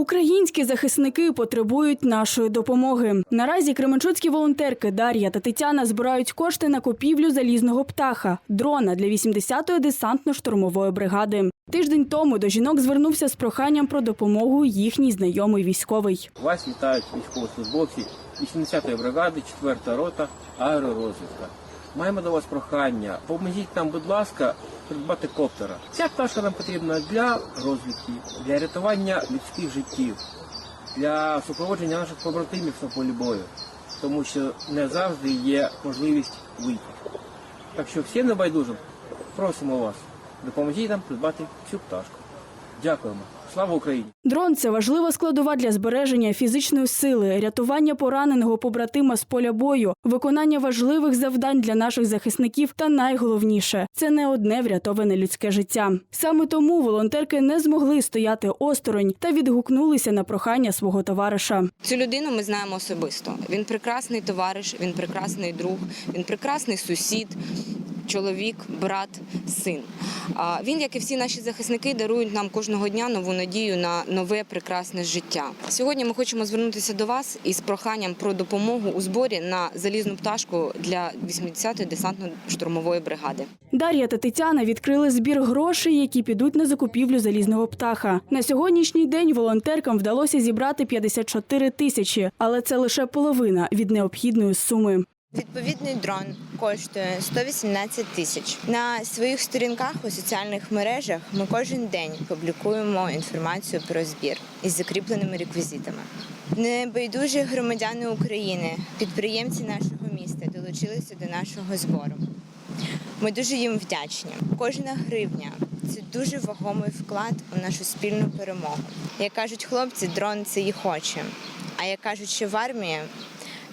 Українські захисники потребують нашої допомоги. Наразі кременчуцькі волонтерки Дар'я та Тетяна збирають кошти на купівлю залізного птаха дрона для 80-ї десантно-штурмової бригади. Тиждень тому до жінок звернувся з проханням про допомогу їхній знайомий військовий. Вас вітають військовослужбовці 80-ї бригади, 4-та рота аеророзвідка. Маємо до вас прохання. Поможіть нам, будь ласка, придбати коптера. Ця пташка нам потрібна для розвідки, для рятування людських життів, для супроводження наших побратимів на полі бою, тому що не завжди є можливість вийти. Так що всім небайдужим просимо вас, допоможіть нам придбати цю пташку. Дякуємо. Слава Україні! Дрон це важлива складова для збереження фізичної сили, рятування пораненого побратима з поля бою, виконання важливих завдань для наших захисників та найголовніше це не одне врятоване людське життя. Саме тому волонтерки не змогли стояти осторонь та відгукнулися на прохання свого товариша. Цю людину ми знаємо особисто. Він прекрасний товариш, він прекрасний друг, він прекрасний сусід, чоловік, брат, син. Він, як і всі наші захисники, дарують нам кожного дня нову надію на нове прекрасне життя. Сьогодні ми хочемо звернутися до вас із проханням про допомогу у зборі на залізну пташку для 80-ї десантно-штурмової бригади. Дар'я та Тетяна відкрили збір грошей, які підуть на закупівлю залізного птаха. На сьогоднішній день волонтеркам вдалося зібрати 54 тисячі, але це лише половина від необхідної суми. Відповідний дрон коштує 118 тисяч. На своїх сторінках у соціальних мережах ми кожен день публікуємо інформацію про збір із закріпленими реквізитами. Небайдужі громадяни України, підприємці нашого міста долучилися до нашого збору. Ми дуже їм вдячні. Кожна гривня це дуже вагомий вклад у нашу спільну перемогу. Як кажуть хлопці, дрон це їх очі. А як кажуть, що в армії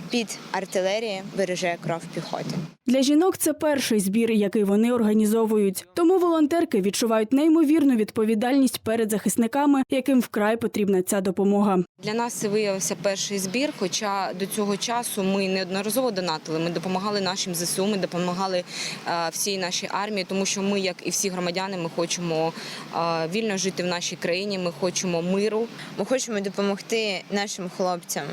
під артилерії береже кров піхоти. Для жінок це перший збір, який вони організовують. Тому волонтерки відчувають неймовірну відповідальність перед захисниками, яким вкрай потрібна ця допомога. Для нас це виявився перший збір. Хоча до цього часу ми неодноразово донатили. Ми допомагали нашим ЗСУ, ми допомагали е, всій нашій армії, тому що ми, як і всі громадяни, ми хочемо е, вільно жити в нашій країні. Ми хочемо миру. Ми хочемо допомогти нашим хлопцям.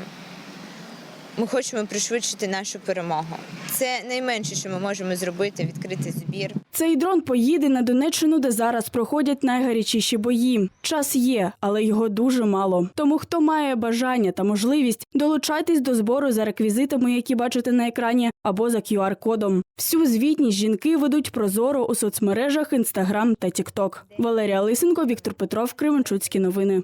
Ми хочемо пришвидшити нашу перемогу. Це найменше, що ми можемо зробити відкрити збір. Цей дрон поїде на Донеччину, де зараз проходять найгарячіші бої. Час є, але його дуже мало. Тому хто має бажання та можливість, долучайтесь до збору за реквізитами, які бачите на екрані, або за QR-кодом. Всю звітність жінки ведуть прозоро у соцмережах Інстаграм та Тікток. Валерія Лисенко, Віктор Петров, Кременчуцькі новини.